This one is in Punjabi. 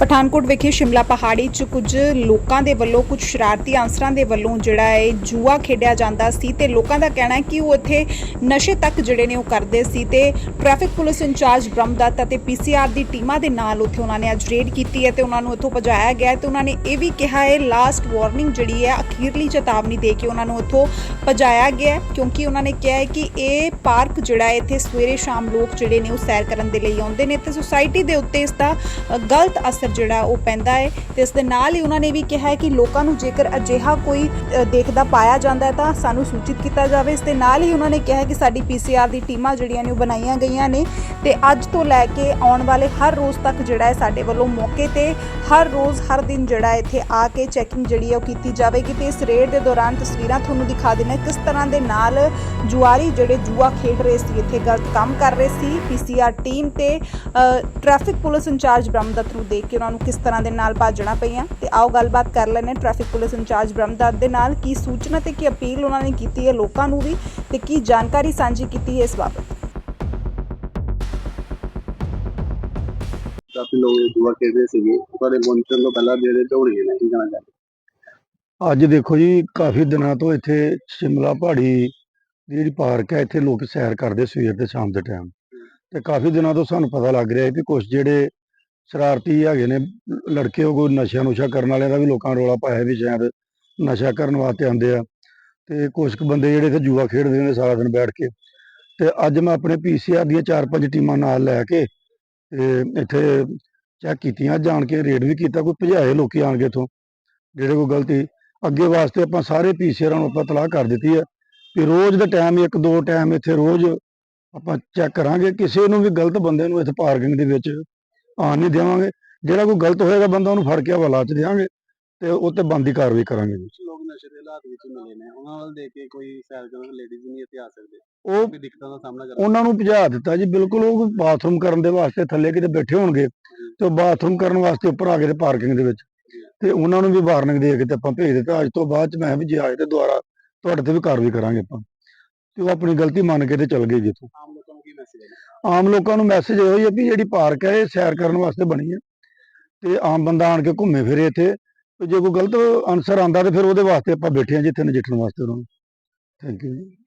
ਪਠਾਨਕੋਟ ਵਿਖੇ ਸ਼ਿਮਲਾ ਪਹਾੜੀ 'ਚ ਕੁਝ ਲੋਕਾਂ ਦੇ ਵੱਲੋਂ, ਕੁਝ ਸ਼ਰਾਰਤੀ ਅਨਸਰਾਂ ਦੇ ਵੱਲੋਂ ਜਿਹੜਾ ਹੈ ਜੂਆ ਖੇਡਿਆ ਜਾਂਦਾ ਸੀ ਤੇ ਲੋਕਾਂ ਦਾ ਕਹਿਣਾ ਹੈ ਕਿ ਉਹ ਇੱਥੇ ਨਸ਼ੇ ਤੱਕ ਜਿਹੜੇ ਨੇ ਉਹ ਕਰਦੇ ਸੀ ਤੇ ਟ੍ਰੈਫਿਕ ਪੁਲਿਸ ਇੰਚਾਰਜ ਬ੍ਰਹਮਦੱਤ ਅਤੇ ਪੀਸੀਆਰ ਦੀ ਟੀਮਾਂ ਦੇ ਨਾਲ ਉੱਥੇ ਉਹਨਾਂ ਨੇ ਅੱਜ ਰੇਡ ਕੀਤੀ ਹੈ ਤੇ ਉਹਨਾਂ ਨੂੰ ਇੱਥੋਂ ਭਜਾਇਆ ਗਿਆ ਹੈ ਤੇ ਉਹਨਾਂ ਨੇ ਇਹ ਵੀ ਕਿਹਾ ਹੈ ਲਾਸਟ ਵਾਰਨਿੰਗ ਜਿਹੜੀ ਹੈ, ਅਖੀਰਲੀ ਚੇਤਾਵਨੀ ਦੇ ਕੇ ਉਹਨਾਂ ਨੂੰ ਇੱਥੋਂ ਭਜਾਇਆ ਗਿਆ ਕਿਉਂਕਿ ਉਹਨਾਂ ਨੇ ਕਿਹਾ ਹੈ ਕਿ ਇਹ ਪਾਰਕ ਜਿਹੜਾ ਹੈ ਇੱਥੇ ਸਵੇਰੇ ਸ਼ਾਮ ਲੋਕ ਜਿਹੜੇ ਨੇ ਉਹ ਸੈਰ ਕਰਨ ਦੇ ਲਈ ਆਉਂਦੇ ਨੇ ਤੇ ਸੁਸਾਇਟੀ ਦੇ ਉੱਤੇ ਇਸ ਦਾ ਗਲਤ ਅਸਰ ਜਿਹੜਾ ਉਹ ਪੈਂਦਾ ਹੈ ਤੇ ਇਸ ਦੇ ਨਾਲ ਹੀ ਉਹਨਾਂ ਨੇ ਵੀ ਕਿਹਾ ਹੈ ਕਿ ਲੋਕਾਂ ਨੂੰ ਜੇਕਰ ਅਜਿਹਾ ਕੋਈ ਦੇਖਦਾ ਪਾਇਆ ਜਾਂਦਾ ਹੈ ਤਾਂ ਸਾਨੂੰ ਸੂਚਿਤ ਕੀਤਾ ਜਾਵੇ। ਇਸ ਦੇ ਨਾਲ ਹੀ ਉਹਨਾਂ ਨੇ ਕਿਹਾ ਹੈ ਕਿ ਸਾਡੀ ਪੀਸੀਆਰ ਦੀ ਟੀਮਾਂ ਜਿਹੜੀਆਂ ਨੇ ਉਹ ਬਣਾਈਆਂ ਗਈਆਂ ਨੇ ਤੇ ਅੱਜ ਤੋਂ ਲੈ ਕੇ ਆਉਣ ਵਾਲੇ ਹਰ ਰੋਜ਼ ਤੱਕ ਜਿਹੜਾ ਹੈ ਸਾਡੇ ਵੱਲੋਂ ਮੌਕੇ ਤੇ ਹਰ ਰੋਜ਼ ਹਰ ਦਿਨ ਜਿਹੜਾ ਇੱਥੇ ਆ ਕੇ ਚੈਕਿੰਗ ਜਿਹੜੀ ਹੈ ਉਹ ਕੀਤੀ ਜਾਵੇਗੀ ਤੇ ਇਸ ਰੇਡ ਦੇ ਦੌਰਾਨ ਤਸਵੀਰਾਂ ਤੁਹਾਨੂੰ ਦਿਖਾ ਦੇਣਾ ਕਿਸ ਤਰ੍ਹਾਂ ਦੇ ਨਾਲ ਜੁਆਰੀ ਜਿਹੜੇ ਜੂਆ ਖੇਡ ਰਹੇ ਸੀ ਇੱਥੇ ਗਲਤ ਕੰਮ ਕਰ ਰਹੇ ਸੀ। ਪੀਸੀਆਰ ਟੀਮ ਤੇ ਅ, ਟ੍ਰੈਫਿਕ ਪੁਲਿਸ ਇੰਚਾਰਜ ਬ੍ਰਹਮਦੱਤ ਨੂੰ ਦੇਖ ਕੇ ਉਹਨਾਂ ਨੂੰ ਕਿਸ ਤਰ੍ਹਾਂ ਦੇ ਨਾਲ ਭਾਜਣਾ ਪਈਆਂ। ਤੇ ਆਓ ਗੱਲਬਾਤ ਕਰ ਲੈਣੇ ਟ੍ਰੈਫਿਕ ਪੁਲਿਸ ਇੰਚਾਰਜ ਬ੍ਰਹਮਦੱਤ ਦੇ ਨਾਲ ਕੀ ਸੂਚਨਾ ਤੇ ਕੀ ਅਪੀਲ ਉਹਨਾਂ ਨੇ ਕੀਤੀ ਹੈ ਲੋਕਾਂ ਨੂੰ ਵੀ ਤੇ ਕੀ ਜਾਣਕਾਰੀ ਸਾਂਝੀ ਕੀਤੀ ਹੈ ਇਸ ਬਾਬਤ। ਕਾਫੀ ਲੋਕ ਜੂਆ ਖੇਡਦੇ ਸੀਗੇ ਤੁਹਾਡੇ ਪਹੁੰਚਣ ਤੋਂ ਪਹਿਲਾਂ ਜਿਹੜੇ ਦੌੜੀਏ ਨੇ ਕੀ ਕਹਿਣਾ ਚਾਹੁੰਦੇ ਅੱਜ ਦੇਖੋ ਜੀ ਕਾਫੀ ਦਿਨਾਂ ਤੋਂ ਇੱਥੇ ਸ਼ਿਮਲਾ ਪਹਾੜੀ ਦੀ ਜਿਹੜੀ ਪਾਰਕ ਹੈ ਇੱਥੇ ਲੋਕ ਸੈਰ ਕਰਦੇ ਸਵੇਰ ਤੇ ਸ਼ਾਮ ਦੇ ਟਾਈਮ ਤੇ ਕਾਫੀ ਦਿਨਾਂ ਤੋਂ ਸਾਨੂੰ ਪਤਾ ਲੱਗ ਰਿਹਾ ਹੈ ਕਿ ਕੁਝ ਜਿਹੜੇ ਸ਼ਰਾਰਤੀ ਹੈਗੇ ਨੇ, ਲੜਕੇ ਉਹ ਕੋਈ ਨਸ਼ਾ ਨੁਸ਼ਾ ਕਰਨ ਵਾਲਿਆਂ ਦਾ ਵੀ ਲੋਕਾਂ ਰੋਲਾ ਪਾਇਆ ਵੀ ਸ਼ਾਇਦ ਨਸ਼ਾ ਕਰਨ ਵਾਸਤੇ ਆਉਂਦੇ ਆ। ਤੇ ਕੁਝ ਕੁ ਬੰਦੇ ਜਿਹੜੇ ਇੱਥੇ ਜੂਆ ਖੇਡਦੇ ਨੇ ਸਾਰਾ ਦਿਨ ਬੈਠ ਕੇ। ਤੇ ਅੱਜ ਮੈਂ ਆਪਣੇ ਪੀਸੀਆਰ ਦੀਆਂ ਚਾਰ ਪੰਜ ਟੀਮਾਂ ਨਾਲ ਲੈ ਕੇ ਤੇ ਇੱਥੇ ਚੈੱਕ ਕੀਤੀਆਂ ਜਾਣ ਕੇ ਰੇਡ ਵੀ ਕੀਤਾ, ਕੋਈ ਭਜਾਏ ਲੋਕੀ ਆਣ ਕੇ ਇੱਥੋਂ। ਜਿਹੜੇ ਕੋਈ ਗਲਤੀ, ਅੱਗੇ ਵਾਸਤੇ ਆਪਾਂ ਸਾਰੇ ਪੀਸੀਆਰਾਂ ਨੂੰ ਆਪਾਂ ਤਲਾਹ ਕਰ ਦਿੱਤੀ ਹੈ ਕਿ ਰੋਜ਼ ਦਾ ਟਾਈਮ, ਇੱਕ ਦੋ ਟਾਈਮ ਇੱਥੇ ਰੋਜ਼ ਆਪਾਂ ਚੈੱਕ ਕਰਾਂਗੇ, ਕਿਸੇ ਨੂੰ ਵੀ ਗਲਤ ਬੰਦੇ ਨੂੰ ਇੱਥੇ ਪਾਰਕਿੰਗ ਦੇ ਵਿੱਚ ਆਉਣ ਨਹੀਂ ਦੇਵਾਂਗੇ। ਜਿਹੜਾ ਕੋਈ ਗਲਤ ਹੋਏਗਾ ਬੰਦਾ ਉਹਨੂੰ ਫੜ ਕੇ ਹਵਾਲਾ ਚ ਦੇਵਾਂਗੇ ਤੇ ਉਹ ਤੇ ਬੰਦੀ ਕਾਰਵਾਈ ਕਰਾਂਗੇ ਜੀ। ਕੁਝ ਲੋਕ ਨਸ਼ੇ ਦੇ ਹਾਲਾਤ ਵਿੱਚ ਮਿਲੇ ਨੇ। ਉਹਨਾਂ ਵੱਲ ਦੇਖ ਕੇ ਕੋਈ ਸੈਰ ਕਰਨ ਲੇਡੀਜ਼ ਨਹੀਂ ਇੱਥੇ ਆ ਸਕਦੇ। ਉਹ ਕੋਈ ਦਿੱਕਤਾਂ ਦਾ ਸਾਹਮਣਾ ਕਰ ਉਹਨਾਂ ਨੂੰ ਭਜਾ ਦਿੱਤਾ ਜੀ ਬਿਲਕੁਲ ਉਹ ਬਾਥਰੂਮ ਕਰਨ ਦੇ ਵਾਸਤੇ ਥੱਲੇ ਕਿਤੇ ਬੈਠੇ ਹੋਣਗੇ ਤੇ ਬਾਥਰੂਮ ਕਰਨ ਵਾਸਤੇ ਉੱਪਰ ਆ ਗਏ ਤੇ ਪਾਰਕਿੰਗ ਦੇ ਵਿੱਚ। ਤੇ ਉਹਨਾਂ ਨੂੰ ਵੀ ਵਾਰਨਿੰਗ ਦੇ ਕੇ ਤੇ ਆਪਾਂ ਭੇਜ ਦਿੱਤਾ। ਅੱਜ ਤੋਂ ਬਾਅਦ ਚ ਮੈਂ ਵੀ ਜੇ ਆਏ ਤੇ ਦੁਬਾਰਾ ਤੁਹਾਡੇ ਤੇ ਵੀ ਕਾਰਵਾਈ ਕਰਾਂਗੇ ਆਪਾਂ। ਤੇ ਉਹ ਆਪਣੀ ਗਲਤੀ ਮੰਨ ਕੇ ਤੇ ਚਲ ਗਏ ਮੈਸੇਜ ਹੈ ਆਮ ਲੋਕਾਂ ਨੂੰ ਮੈਸੇਜ ਇਹੋ ਹੀ ਹੈ ਵੀ ਜਿਹੜੀ ਪਾਰਕ ਹੈ ਇਹ ਸੈਰ ਕਰਨ ਵਾਸਤੇ ਬਣੀ ਹੈ ਤੇ ਆਮ ਬੰਦਾ ਆਣ ਕੇ ਘੁੰਮੇ ਫਿਰੇ ਇੱਥੇ। ਤੇ ਜੇ ਕੋਈ ਗਲਤ ਅਨਸਰ ਆਂਦਾ ਤੇ ਫਿਰ ਉਹਦੇ ਵਾਸਤੇ ਆਪਾਂ ਬੈਠੇ ਹਾਂ ਜਿੱਥੇ ਨਜਿੱਠਣ ਵਾਸਤੇ ਉਹਨਾਂ ਨੂੰ। ਥੈਂਕ ਯੂ ਜੀ।